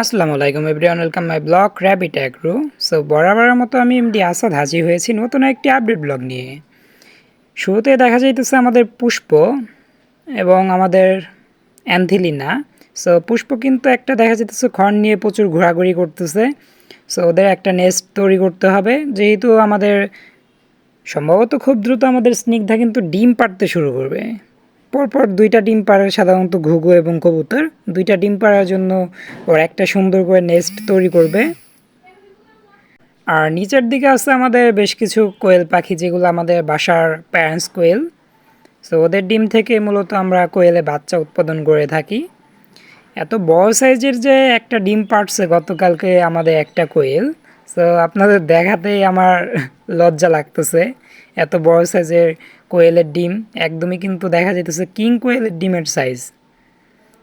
আসসালামু আলাইকুম everyone welcome my blog rabbit agro so বরাবরের মতো আমি এমডি আসাদ হাজির হয়েছি নতুন একটি আপডেট ব্লগ নিয়ে। শুরুতে দেখা যাইতেছে আমাদের পুষ্প এবং আমাদের অ্যান্থিলিনা সো পুষ্প কিন্তু একটা দেখা যাইতেছে খড় নিয়ে প্রচুর ঘোরাঘুরি করতেছে। সো ওদের একটা নেস্ট তৈরি করতে হবে। যেহেতু আমাদের সম্ভবত খুব দ্রুত আমাদের স্নিগ্ধা কিন্তু ডিম পাড়তে শুরু করবে। পরপর দুইটা ডিম পাড়ে সাধারণত ঘুঘু এবং কবুতর। দুইটা ডিম পাড়ার জন্য ওর একটা সুন্দর করে নেস্ট তৈরি করবে। আর নিচের দিকে আছে আমাদের বেশ কিছু কোয়েল পাখি, যেগুলো আমাদের বাসার প্যারেন্টস কোয়েল। সো ওদের ডিম থেকে মূলত আমরা কোয়েলে বাচ্চা উৎপাদন করে থাকি। এত বড় সাইজের যে একটা ডিম পাড়ছে গতকালকে আমাদের একটা কোয়েল। সো আপনাদের দেখাতেই আমার লজ্জা লাগতেছে। এত বড় সাইজের কোয়েলের ডিম, একদমই কিন্তু দেখা যেতেছে কিং কোয়েলের ডিমের সাইজ।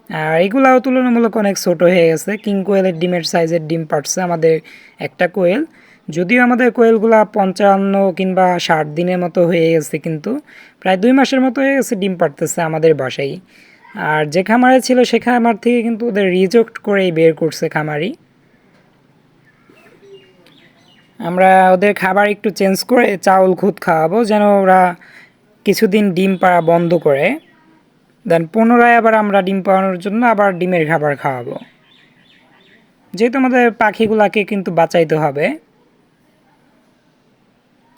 আর এগুলাও তুলনামূলক অনেক ছোট হয়ে গেছে। কিং কোয়েলের ডিমের সাইজের ডিম পাড়ছে আমাদের একটা কোয়েল। যদিও আমাদের কোয়েলগুলা পঞ্চান্ন কিংবা ষাট দিনের মতো হয়ে গেছে কিন্তু, প্রায় দুই মাসের মতো হয়ে গেছে ডিম পাড়তেছে আমাদের বাসায়। আর যে খামারে ছিল সে খামার থেকে কিন্তু ওদের রিজেক্ট করেই বের করছে খামারি আমরা ওদের খাবার একটু চেঞ্জ করে চাউল, খুদ খাওয়াবো, যেন ওরা কিছুদিন ডিম পাড়া বন্ধ করে। দেন পুনরায় আবার আমরা ডিম পাড়ানোর জন্য আবার ডিমের খাবার খাওয়াবো। যেহেতু আমাদের পাখিগুলাকে কিন্তু বাঁচাইতে হবে।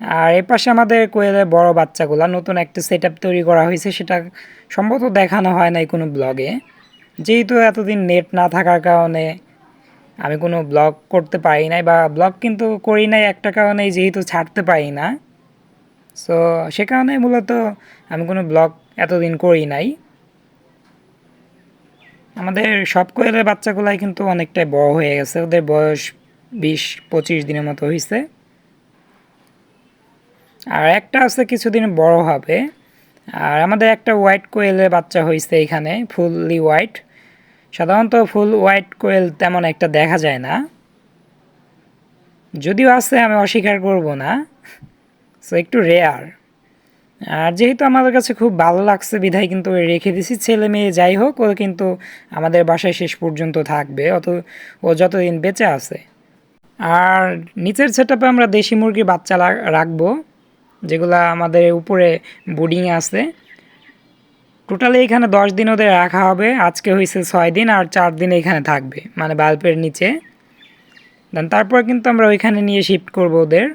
আর এ পাশে আমাদের কোয়েলের বড় বাচ্চাগুলা, নতুন একটা সেট তৈরি করা হয়েছে, সেটা সম্ভবত দেখানো হয় নাই কোনো ব্লগে যেহেতু এতদিন নেট না থাকার কারণে আমি কোনো ব্লগ করতে পারি নাই বা ব্লগ কিন্তু করি নাই একটা কারণে যেহেতু ছাড়তে পারি না। সো সে কারণে মূলত আমি কোনো ব্লগ এতদিন করি নাই। আমাদের সব কোয়েলের বাচ্চাগুলাই কিন্তু অনেকটাই বড় হয়ে গেছে। ওদের বয়স বিশ, পঁচিশ দিনের মতো হয়েছে আর একটা আছে কিছুদিন বড় হবে। আর আমাদের একটা হোয়াইট কোয়েলের বাচ্চা হয়েছে এখানে, ফুললি হোয়াইট সাধারণত ফুল হোয়াইট কোয়েল তেমন একটা দেখা যায় না। যদিও আছে, আমি অস্বীকার করব না। সো একটু রেয়ার আর যেহেতু আমাদের কাছে খুব ভালো লাগছে বিধায় কিন্তু রেখে দিছি। ছেলে মেয়ে যাই হোক, ও কিন্তু আমাদের বাসায় শেষ পর্যন্ত থাকবে। অত, ও যতদিন বেঁচে আছে। আর নিচের সেটআপে আমরা দেশি মুরগির বাচ্চা রাখব, যেগুলো আমাদের উপরে বোর্ডিংয়ে আছে। টোটালি এখানে দশ দিন ওদের রাখা হবে। আজকে হয়েছে ছয় দিন আর চার দিন এখানে থাকবে মানে বাল্বের নিচে। দেন তারপর কিন্তু আমরা ওইখানে নিয়ে শিফট করব ওদের।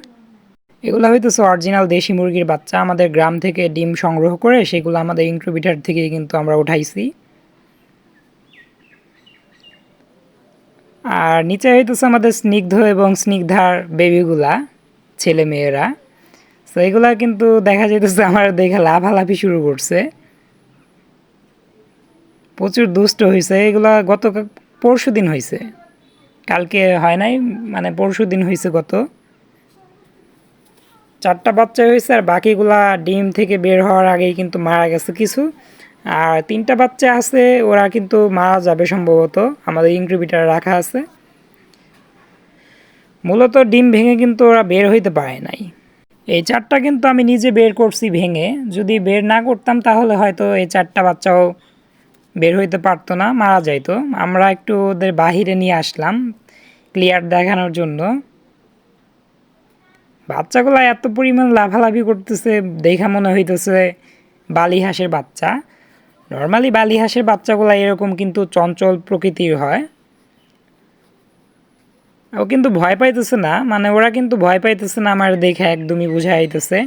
এগুলো হইতেছে অরিজিনাল দেশি মুরগির বাচ্চা। আমাদের গ্রাম থেকে ডিম সংগ্রহ করে সেগুলো আমাদের ইনক্রুবিটার থেকে কিন্তু আমরা উঠাইছি। আর নিচে হইতেছে আমাদের স্নিগ্ধ এবং স্নিগ্ধার বেবিগুলা ছেলে মেয়েরা। তো এগুলা কিন্তু দেখা যেতেছে আমার দেখে লাফালাফি শুরু করছে। প্রচুর দুষ্ট হয়েছে এগুলা গত পরশু দিন হয়েছে কালকে হয় নাই মানে পরশু দিন হয়েছে গত। চারটা বাচ্চা হয়েছে আর বাকিগুলা ডিম থেকে বের হওয়ার আগেই কিন্তু মারা গেছে কিছু। আর তিনটা বাচ্চা আছে, ওরা কিন্তু মারা যাবে সম্ভবত, আমাদের ইনক্রিবিটার রাখা আছে। মূলত ডিম ভেঙে কিন্তু ওরা বের হইতে পারে নাই। এই চারটা কিন্তু আমি নিজে বের করছি ভেঙে, যদি বের না করতাম তাহলে হয়তো এই চারটা বাচ্চাও বের হইতে পারতো না, মারা যাইতো। আমরা একটু ওদের বাহিরে নিয়ে আসলাম ক্লিয়ার দেখানোর জন্য। বাচ্চাগুলো এত পরিমাণ লাফালাফি করতেছে, দেখা মনে হইতেছে বালি হাঁসের বাচ্চা। নর্মালি বালি হাঁসের বাচ্চাগুলো এরকম কিন্তু চঞ্চল প্রকৃতির হয়। ও কিন্তু ভয় পাইতেছে না মানে ওরা কিন্তু ভয় পাইতেছে না, আমার দেখে একদমই বোঝা যাইতেছে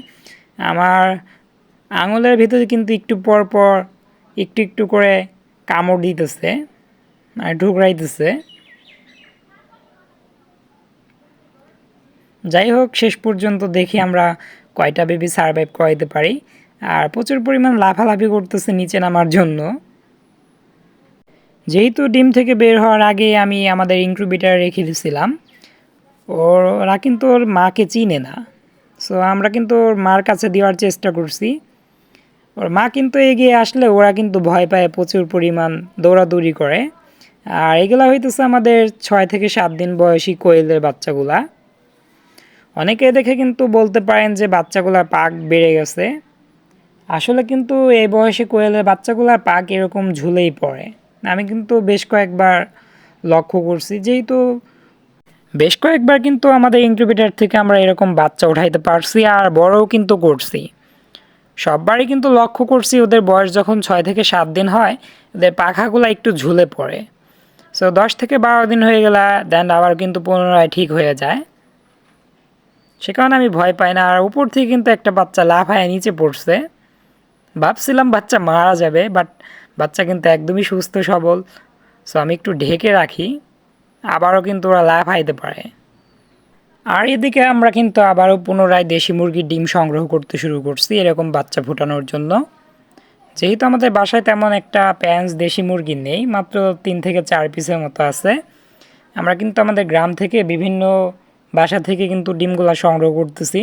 আমার আঙুলের ভিতরে কিন্তু একটু পর পর, একটু একটু করে কামড় দিতেছে মানে ঢুকরাইতেছে যাই হোক শেষ পর্যন্ত দেখি আমরা কয়টা বেবি সার্ভাইভ করাইতে পারি আর প্রচুর পরিমাণ লাফালাফি করতেছে নিচে নামার জন্য। যেহেতু ডিম থেকে বের হওয়ার আগে আমি আমাদের ইনক্রুবিটার রেখে দিয়েছিলাম ওরা কিন্তু ওর মাকে চিনে না। সো আমরা কিন্তু ওর মার কাছে দেওয়ার চেষ্টা করছি। ওর মা কিন্তু এগিয়ে আসলে ওরা কিন্তু ভয় পায়, প্রচুর পরিমাণ দৌড়াদৌড়ি করে। আর এগুলা হইতেছে আমাদের ছয় থেকে সাত দিন বয়সী কোয়েলের বাচ্চাগুলা। অনেকে দেখে কিন্তু বলতে পারেন যে বাচ্চাগুলার পাক বেড়ে গেছে। আসলে কিন্তু এই বয়সে কোয়েলের বাচ্চাগুলার পাক এরকম ঝুলেই পড়ে। আমি কিন্তু বেশ কয়েকবার লক্ষ্য করছি, যেহেতু বেশ কয়েকবার কিন্তু আমাদের ইনকিউবেটার থেকে আমরা এরকম বাচ্চা উঠাইতে পারছি আর বড়ও কিন্তু করছি। সববারই কিন্তু লক্ষ্য করছি ওদের বয়স যখন ছয় থেকে সাত দিন হয়, ওদের পাখাগুলো একটু ঝুলে পড়ে। সো দশ থেকে বারো দিন হয়ে গেলে দেন আবার কিন্তু পুনরায় ঠিক হয়ে যায়। সে কারণে আমি ভয় পাই না। আর উপর থেকে কিন্তু একটা বাচ্চা লাফায় নিচে পড়ছে। ভাবছিলাম বাচ্চা মারা যাবে বাট বাচ্চা কিন্তু একদমই সুস্থ সবল। সো আমি একটু ঢেকে রাখি। আবারও কিন্তু ওরা লাফাইতে পারে। আর এদিকে আমরা কিন্তু আবারও পুনরায় দেশি মুরগির ডিম সংগ্রহ করতে শুরু করছি এরকম বাচ্চা ফুটানোর জন্য। যেহেতু আমাদের বাসায় তেমন একটা প্যান্স দেশি মুরগি নেই, মাত্র তিন থেকে চার পিসের মতো আছে। আমরা কিন্তু আমাদের গ্রাম থেকে বিভিন্ন বাসা থেকে কিন্তু ডিমগুলা সংগ্রহ করতেছি।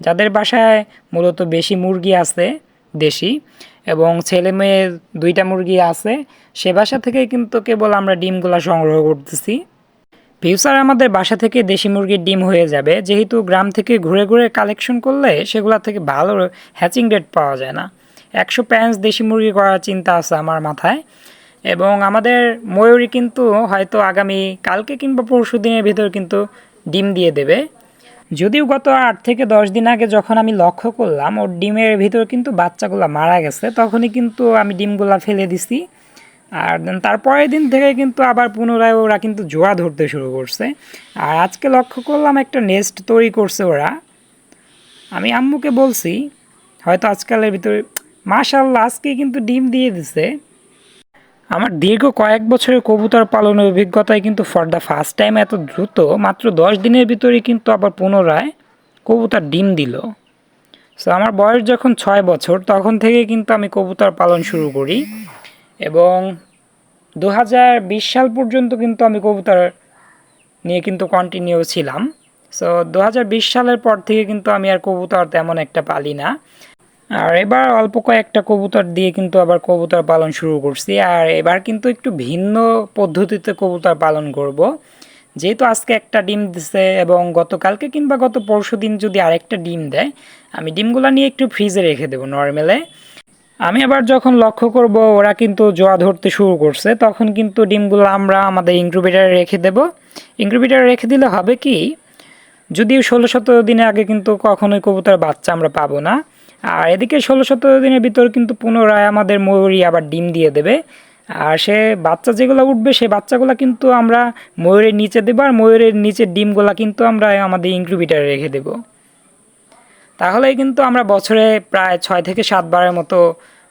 যাদের বাসায় মূলত বেশি মুরগি আছে, দেশি, এবং ছেলে মেয়ে দুইটা মুরগি আছে, সে বাসা থেকে কিন্তু কেবল আমরা ডিমগুলা সংগ্রহ করতেছি। ফিউচার আমাদের বাসা থেকে দেশি মুরগির ডিম হয়ে যাবে। যেহেতু গ্রাম থেকে ঘুরে ঘুরে কালেকশন করলে সেগুলো থেকে ভালো হ্যাচিং রেট পাওয়া যায় না। একশো প্যান্স দেশি মুরগি করার চিন্তা আছে আমার মাথায়। এবং আমাদের ময়ূরী কিন্তু হয়তো আগামী কালকে কিংবা পরশু দিনের ভিতর কিন্তু ডিম দিয়ে দেবে। যদিও গত আট থেকে দশ দিন আগে যখন আমি লক্ষ্য করলাম, ওর ডিমের ভিতর কিন্তু বাচ্চাগুলো মারা গেছে, তখনই কিন্তু আমি ডিমগুলো ফেলে দিছি। আর দেন তারপরের দিন থেকে কিন্তু আবার পুনরায় ওরা কিন্তু জোয়া ধরতে শুরু করছে। আর আজকে লক্ষ্য করলাম একটা নেস্ট তৈরি করছে ওরা। আমি আম্মুকে বলছি, হয়তো আজকালের ভিতরে মাশাল্লাহ আজকে কিন্তু ডিম দিয়ে দিছে। আমার দীর্ঘ কয়েক বছরের কবুতর পালনের অভিজ্ঞতায় কিন্তু ফর দ্য ফার্স্ট টাইম এত দ্রুত, মাত্র দশ দিনের ভিতরে কিন্তু আবার পুনরায় কবুতর ডিম দিল। সো আমার বয়স যখন ছয় বছর, তখন থেকে কিন্তু আমি কবুতর পালন শুরু করি। এবং দু হাজার বিশ সাল পর্যন্ত কিন্তু আমি কবুতর নিয়ে কিন্তু কন্টিনিউ ছিলাম। সো দু হাজার বিশ সালের পর থেকে কিন্তু আমি আর কবুতর তেমন একটা পালি না। আর এবার অল্প কয়েকটা কবুতর দিয়ে কিন্তু আবার কবুতর পালন শুরু করছি। আর এবার কিন্তু একটু ভিন্ন পদ্ধতিতে কবুতর পালন করব। যেহেতু আজকে একটা ডিম দিছে এবং গতকালকে কিংবা গত পরশু দিন যদি আরেকটা ডিম দেয়, আমি ডিমগুলো নিয়ে একটু ফ্রিজে রেখে দেবো নর্মেলে আমি আবার যখন লক্ষ্য করব, ওরা কিন্তু জোয়া ধরতে শুরু করছে, তখন কিন্তু ডিমগুলো আমরা আমাদের ইনক্রুবেটারে রেখে দেব। ইনক্রুবেটারে রেখে দিলে হবে কি, যদিও ষোলো সতেরো দিনের আগে কিন্তু কখনোই কবুতর বাচ্চা আমরা পাবো না, আর এদিকে ষোলো সতেরো দিনের ভিতর কিন্তু পুনরায় আমাদের ময়ূরী আবার ডিম দিয়ে দেবে, আর সে বাচ্চা যেগুলো উঠবে, সে বাচ্চাগুলো কিন্তু আমরা ময়ূরের নিচে দেবো, আর ময়ূরের নিচের ডিমগুলো কিন্তু আমরা আমাদের ইনক্রুবেটারে রেখে দেব। তাহলে কিন্তু আমরা বছরে প্রায় ছয় থেকে সাতবারের মতো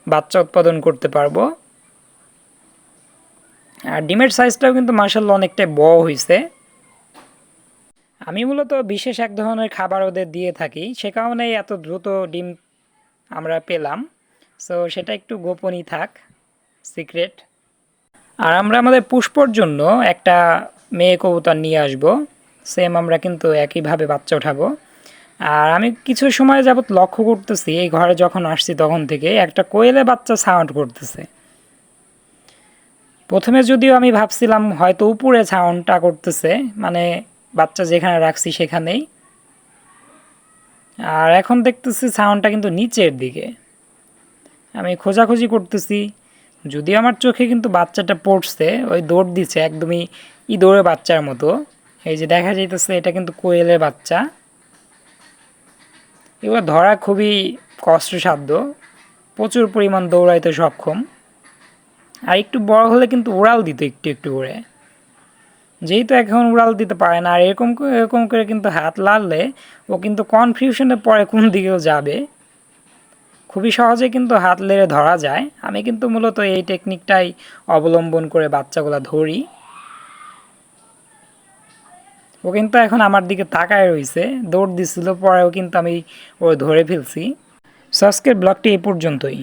বাচ্চা উৎপাদন করতে পারব। আর ডিমের সাইজটাও কিন্তু মার্শাল্লাহ অনেকটাই বড় হয়েছে আমি মূলত বিশেষ এক ধরনের খাবার ওদের দিয়ে থাকি, সে কারণেই এত দ্রুত ডিম আমরা পেলাম। সো সেটা একটু গোপনই থাক সিক্রেট আর আমরা আমাদের পুষ্পর জন্য একটা মেয়ে কবুতর নিয়ে আসব। সেম আমরা কিন্তু একইভাবে বাচ্চা উঠাবো। আর আমি কিছু সময় যাবৎ লক্ষ্য করতেছি, এই ঘরে যখন আসছি তখন থেকে একটা কোয়েলে বাচ্চা সাউন্ড করতেছে। প্রথমে যদিও আমি ভাবছিলাম হয়তো উপরে সাউন্ডটা করতেছে মানে বাচ্চা যেখানে রাখছি সেখানেই। আর এখন দেখতেছি সাউন্ডটা কিন্তু নিচের দিকে। আমি খোঁজাখুঁজি করতেছি, যদিও আমার চোখে কিন্তু বাচ্চাটা পড়ছে, ওই দৌড় দিচ্ছে একদমই ই দৌড়ে বাচ্চার মতো। এই যে দেখা যাইতেছে এটা কিন্তু কোয়েলের বাচ্চা। এগুলো ধরা খুবই কষ্টসাধ্য। প্রচুর পরিমাণ দৌড়াইতে সক্ষম। আর একটু বড় হলে কিন্তু উড়াল দিত একটু একটু করে। যেহেতু এখন উড়াল দিতে পারে না, আর এরকম এরকম করে কিন্তু হাত লাড়লে ও কিন্তু কনফিউশনে পরে কোন দিকেও যাবে। খুবই সহজে কিন্তু হাত লেড়ে ধরা যায়। আমি কিন্তু মূলত এই টেকনিকটাই অবলম্বন করে বাচ্চাগুলো ধরি। ও কিন্তু এখন আমার দিকে তাকায় রয়েছে দৌড় দিচ্ছিল পরেও কিন্তু আমি ও ধরে ফেলছি। সস্কের ব্লগটি এই পর্যন্তই।